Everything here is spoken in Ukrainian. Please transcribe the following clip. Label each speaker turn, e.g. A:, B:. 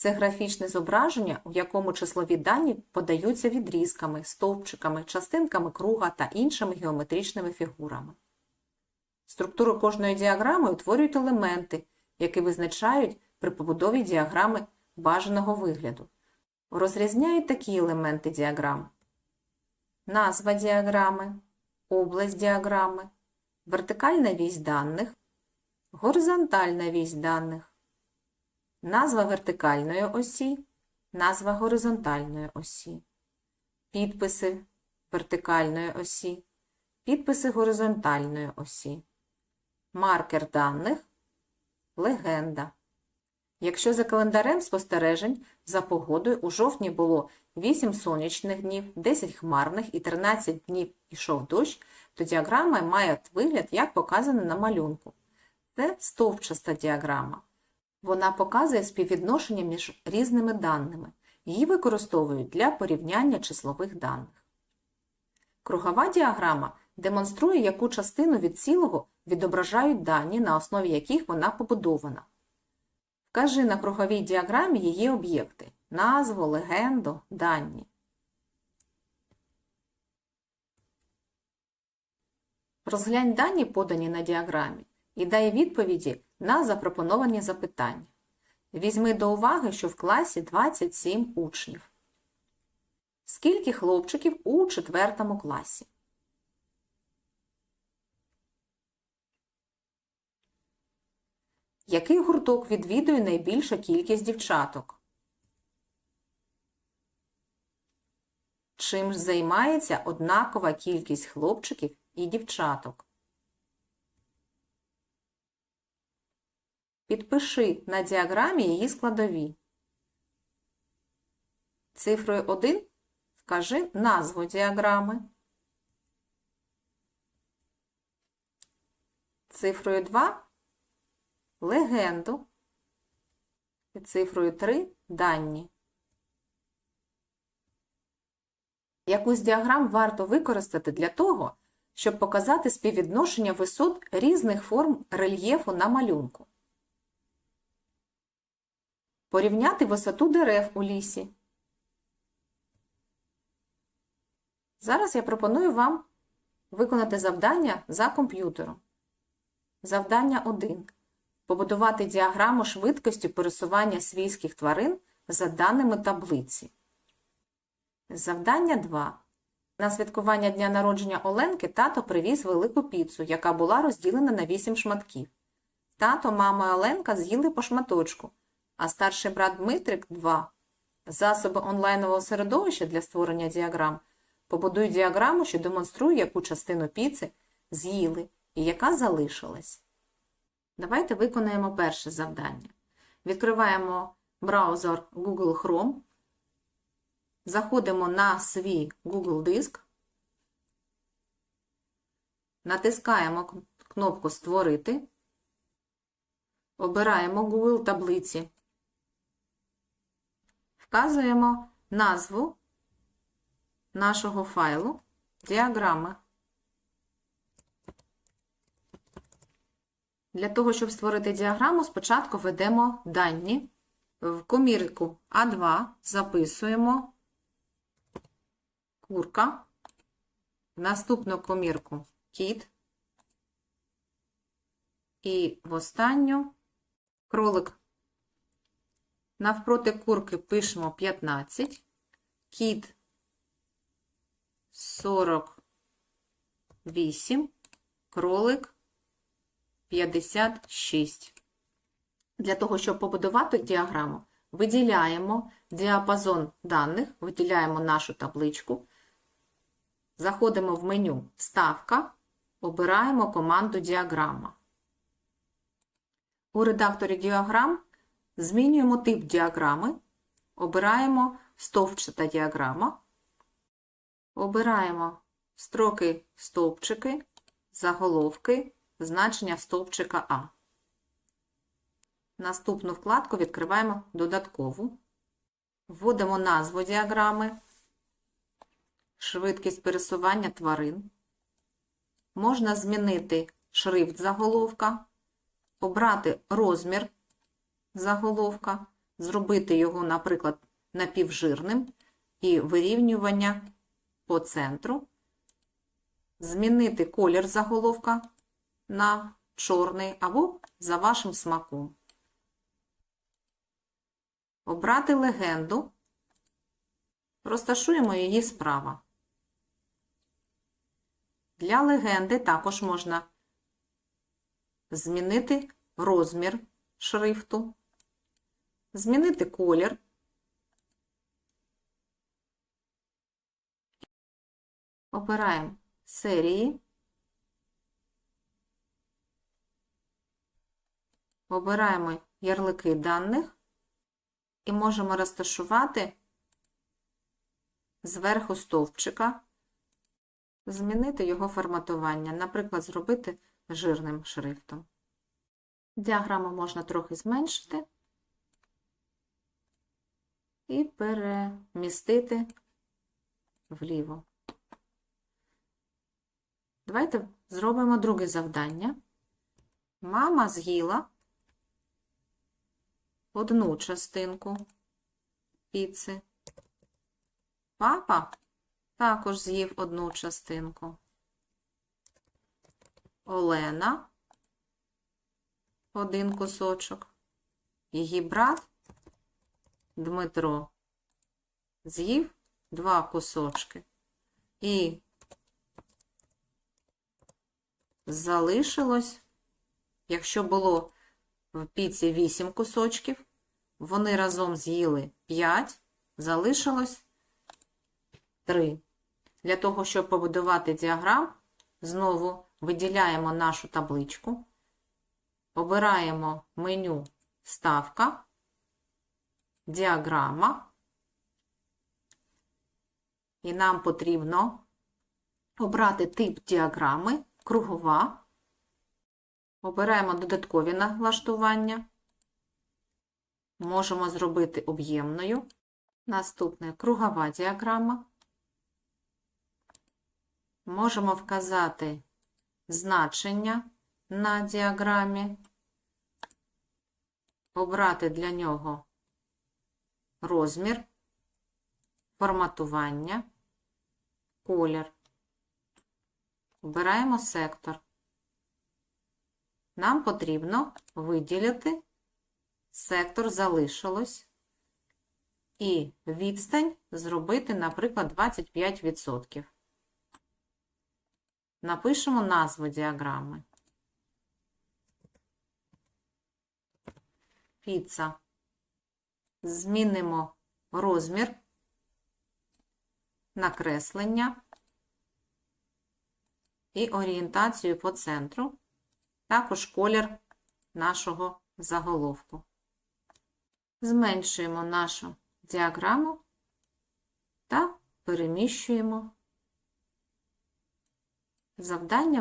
A: Це графічне зображення, у якому числові дані подаються відрізками, стовпчиками, частинками круга та іншими геометричними фігурами. Структуру кожної діаграми утворюють елементи, які визначають при побудові діаграми бажаного вигляду. Розрізняють такі елементи діаграм: назва діаграми, область діаграми, вертикальна вісь даних, горизонтальна вісь даних, назва вертикальної осі, назва горизонтальної осі, підписи вертикальної осі, підписи горизонтальної осі, маркер даних, легенда. Якщо за календарем спостережень за погодою у жовтні було 8 сонячних днів, 10 хмарних і 13 днів ішов дощ, то діаграма має вигляд, як показано на малюнку. Це стовпчаста діаграма. Вона показує співвідношення між різними даними. Її використовують для порівняння числових даних. Кругова діаграма демонструє, яку частину від цілого відображають дані, на основі яких вона побудована. Вкажи на круговій діаграмі її об'єкти назву, легенду, дані. Розглянь дані, подані на діаграмі, і дай відповіді на запропоновані запитання. Візьми до уваги, що в класі 27 учнів. Скільки хлопчиків у 4 класі? Який гурток відвідує найбільша кількість дівчаток? Чим ж займається однакова кількість хлопчиків і дівчаток? Підпиши на діаграмі її складові. Цифрою 1 вкажи назву діаграми. Цифрою 2 легенду. І цифрою 3 дані. Яку з діаграм варто використати для того, щоб показати співвідношення висот різних форм рельєфу на малюнку. Порівняти висоту дерев у лісі. Зараз я пропоную вам виконати завдання за комп'ютером. Завдання 1. Побудувати діаграму швидкості пересування свійських тварин за даними таблиці. Завдання 2. На святкування дня народження Оленки тато привіз велику піцу, яка була розділена на 8 шматків. Тато, мама і Оленка з'їли по шматочку, а старший брат Дмитрик 2. Засоби онлайнового середовища для створення діаграм побудуй діаграму, що демонструє, яку частину піци з'їли і яка залишилась. Давайте виконаємо перше завдання. Відкриваємо браузер Google Chrome, заходимо на свій Google диск, натискаємо кнопку Створити, обираємо Google таблиці, вказуємо назву нашого файлу діаграми. Для того, щоб створити діаграму, спочатку введемо дані. В комірку А2 записуємо курка, в наступну комірку кіт і в останню кролик. Навпроти курки пишемо 15, кіт 48, кролик 56. Для того, щоб побудувати діаграму, виділяємо діапазон даних, виділяємо нашу табличку, заходимо в меню Вставка, обираємо команду Діаграма. У редакторі діаграм змінюємо тип діаграми, обираємо стовпчата діаграма, обираємо строки стовпчики, заголовки, значення стовпчика А. Наступну вкладку відкриваємо додаткову. Вводимо назву діаграми, швидкість пересування тварин. Можна змінити шрифт заголовка, обрати розмір заголовка, зробити його, наприклад, напівжирним і вирівнювання по центру, змінити колір заголовка на чорний або за вашим смаком. Обрати легенду, розташуємо її справа. Для легенди також можна змінити розмір шрифту, змінити колір. Обираємо серії. Обираємо ярлики даних і можемо розташувати зверху стовпчика, змінити його форматування, наприклад, зробити жирним шрифтом. Діаграму можна трохи зменшити і перемістити вліво. Давайте зробимо друге завдання. Мама з'їла одну частинку піци. Папа також з'їв одну частинку. Олена один кусочок. Її брат Дмитро з'їв два кусочки. І залишилось, якщо було в піці 8 кусочків, вони разом з'їли 5, залишилось 3. Для того, щоб побудувати діаграм, знову виділяємо нашу табличку, обираємо меню Ставка, діаграма, і нам потрібно обрати тип діаграми, кругова. Обираємо додаткові налаштування. Можемо зробити об'ємною. Наступне кругова діаграма. Можемо вказати значення на діаграмі, обрати для нього розмір, форматування, колір. Обираємо сектор. Нам потрібно виділити сектор залишилось і відстань зробити, наприклад, 25%. Напишемо назву діаграми. Піца. Змінимо розмір, накреслення і орієнтацію по центру, також колір нашого заголовку. Зменшуємо нашу діаграму та переміщуємо завдання.